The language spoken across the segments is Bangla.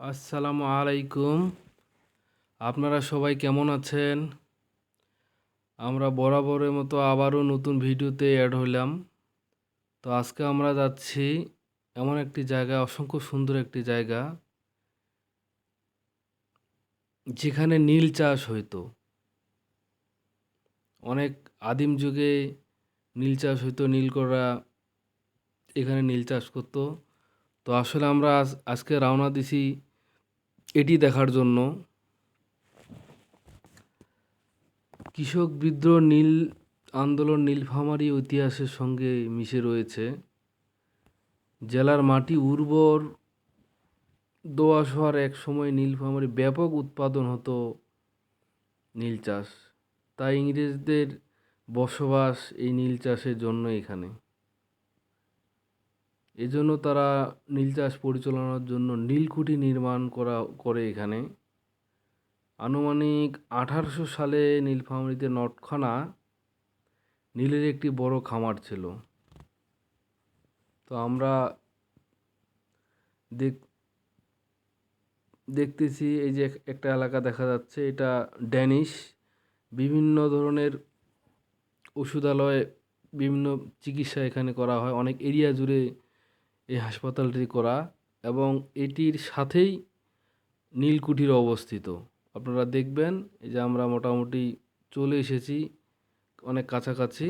আসসালামু আলাইকুম। আপনারা সবাই কেমন আছেন? আমরা বরাবরের মতো আবারও নতুন ভিডিওতে অ্যাড হইলাম। তো আজকে আমরা যাচ্ছি এমন একটি জায়গা, অসংখ্য সুন্দর একটি জায়গা, যেখানে নীল চাষ হইতো। অনেক আদিম যুগে নীল চাষ হইতো নীলকররা এখানে নীল চাষ করতো। তো আসলে আমরা আজ, আজকে রওনা দিছি এটি দেখার জন্য। কৃষক বিদ্রোহ নীল আন্দোলন নীলফামারী ইতিহাসের সঙ্গে মিশে রয়েছে। জেলার মাটি উর্বর দোআঁশ হওয়ার এক সময় নীলফামারী ব্যাপক উৎপাদন হতো নীল চাষ। তাই ইংরেজদের বসবাস এই নীল চাষের জন্য এখানে। এজন্য তারা নীল চাষ পরিচালনার জন্য নীলকুঠি নির্মাণ করা, করে এখানে। আনুমানিক আঠারোশো সালে নীলফামারীতে নটখানা নীলের একটি বড় খামার ছিল। তো আমরা দেখ, দেখতেছি এই যে এক- একটা এলাকা দেখা যাচ্ছে, এটা ড্যানিশ। বিভিন্ন ধরনের ওষুধালয়, বিভিন্ন চিকিৎসা এখানে করা হয়। অনেক এরিয়া জুড়ে এই হাসপাতালটি করা এবং এটির সাথেই নীলকুঠির অবস্থিত। আপনারা দেখবেন, এই যে আমরা মোটামুটি চলে এসেছি অনেক কাছাকাছি।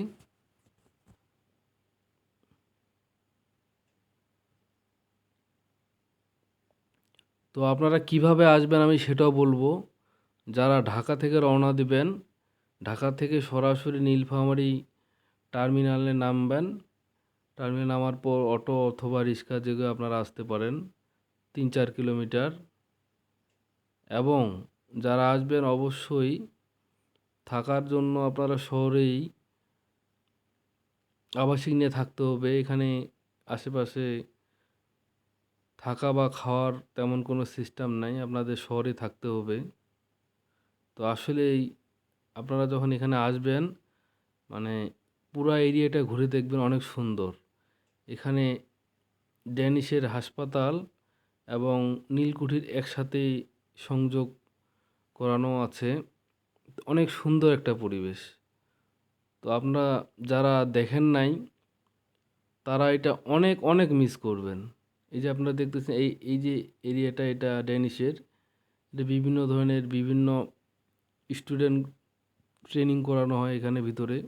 তো আপনারা কীভাবে আসবেন আমি সেটাও বলব। যারা ঢাকা থেকে রওনা দিবেন, ঢাকা থেকে সরাসরি নীলফামারী টার্মিনালে নামবেন। টার্মিনাল নামার পর অটো অথবা রিক্সা যোগে আপনারা আসতে পারেন, তিন চার কিলোমিটার। এবং যারা আসবেন অবশ্যই থাকার জন্য আপনারা শহরেই আবাসিক নিয়ে থাকতে হবে। এখানে আশেপাশে থাকা বা খাওয়ার তেমন কোনো সিস্টেম নাই, আপনাদের শহরে থাকতে হবে। তো আসলেই আপনারা যখন এখানে আসবেন মানে পুরা এরিয়াটা ঘুরে দেখবেন, অনেক সুন্দর। এখানে ড্যানিশের হাসপাতাল এবং নীলকুঠির একসাথেই সংযোগ করানো আছে। অনেক সুন্দর একটা পরিবেশ। তো আপনারা যারা দেখেন নাই, তারা এটা অনেক অনেক মিস করবেন। এই যে আপনারা দেখতেছেন, এই এই যে এরিয়াটা, এটা ড্যানিশের। এটা বিভিন্ন ধরনের বিভিন্ন স্টুডেন্ট ট্রেনিং করানো হয় এখানে ভিতরে।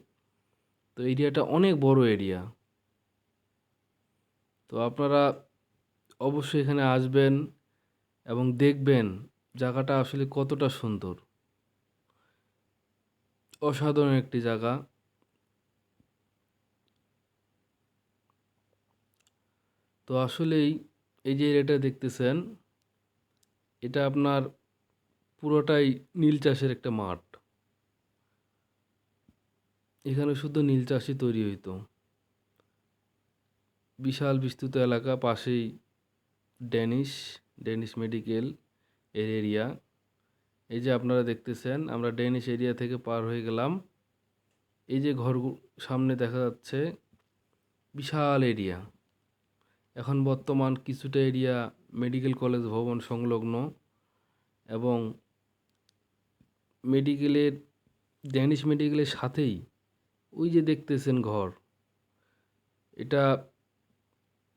তো এরিয়াটা অনেক বড় এরিয়া। তো আপনারা অবশ্যই এখানে আসবেন এবং দেখবেন জায়গাটা আসলে কতটা সুন্দর। অসাধারণ একটি জায়গা। তো আসলেই এই যে এরিয়াটা দেখতেছেন, এটা আপনার পুরোটাই নীল চাষের একটা মাঠ। এখানে শুধু নীল চাষই তৈরি হইতো। বিশাল বিস্তৃত এলাকা, পাশেই ড্যানিশ ড্যানিশ মেডিকেল এর এরিয়া। এই যে আপনারা দেখতেছেন, আমরা ড্যানিশ এরিয়া থেকে পার হয়ে গেলাম। এই যে ঘর সামনে দেখা যাচ্ছে, বিশাল এরিয়া। এখন বর্তমান কিছুটা এরিয়া মেডিকেল কলেজ ভবন সংলগ্ন এবং মেডিকেলের ড্যানিশ মেডিকেলের সাথেই ওই যে দেখতেছেন ঘর। এটা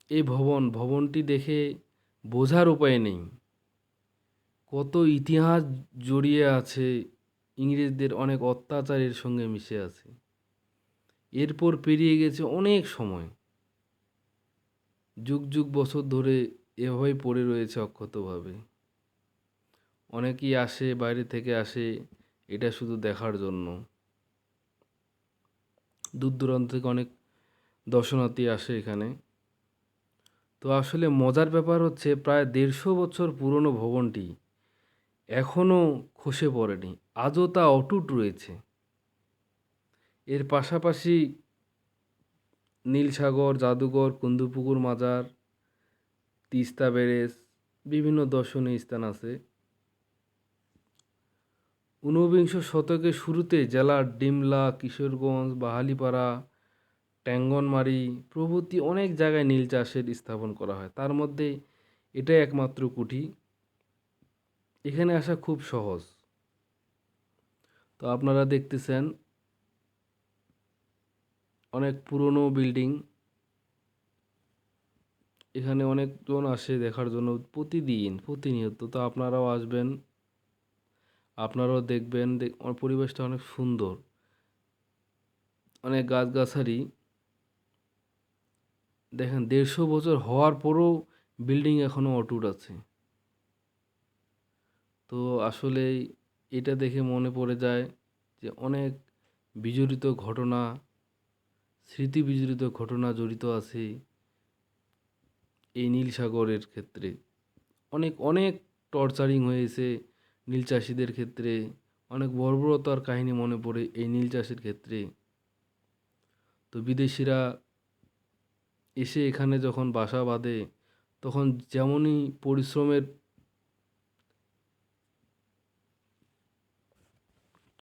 এই ভবন, ভবনটি দেখে বোঝার উপায় নেই। কত ইতিহাস জড়িয়ে আছে, ইংরেজদের অনেক অত্যাচারের সঙ্গে মিশে আছে। এরপর পেরিয়ে গেছে অনেক সময়। যুগ যুগ বছর ধরে এভাবেই পড়ে রয়েছে অক্ষতভাবে। অনেকেই আসে, বাইরে থেকে আসে, এটা শুধু দেখার জন্য। দূর দূরান্ত থেকে অনেক দর্শনার্থী আসে এখানে। তো আসলে মজার ব্যাপার হচ্ছে প্রায় দেড়শো বছর পুরনো ভবনটি এখনও খসে পড়েনি, আজও তা অটুট রয়েছে। এর পাশাপাশি নীলসাগর জাদুঘর, কুন্দুপুকুর মাজার, তিস্তা ব্যারেজ, বিভিন্ন দর্শনীয় স্থান আছে। ঊনবিংশ শতকের শুরুতে জেলার ডিমলা, কিশোরগঞ্জ, বাহালিপাড়া ট্যাঙ্গনমারি প্রভৃতি অনেক জায়গায় নীল চাষের স্থাপন করা হয়। তার মধ্যে এটাই একমাত্র কুঠি। এখানে আসা খুব সহজ। তো আপনারা দেখতেছেন, অনেক পুরনো বিল্ডিং। এখানে অনেকজন আসে দেখার জন্য প্রতিদিন, প্রতিনিয়ত। তো আপনারাও আসবেন, আপনারাও দেখবেন দেখ পরিবেশটা অনেক সুন্দর। অনেক গাছগাছালি। দেখেন, দেড়শো বছর হওয়ার পরও বিল্ডিং এখনও অটুট আছে। তো আসলে এটা দেখে মনে পড়ে যায় যে অনেক বিজড়িত ঘটনা, স্মৃতি বিজড়িত ঘটনা জড়িত আছে এই নীল সাগরের ক্ষেত্রে। অনেক অনেক টর্চারিং হয়েছে নীল চাষিদের ক্ষেত্রে, অনেক বর্বরতার কাহিনী মনে পড়ে এই নীল চাষের ক্ষেত্রে। তো বিদেশিরা এসে এখানে যখন বাসা বাঁধে তখন যেমনই পরিশ্রমের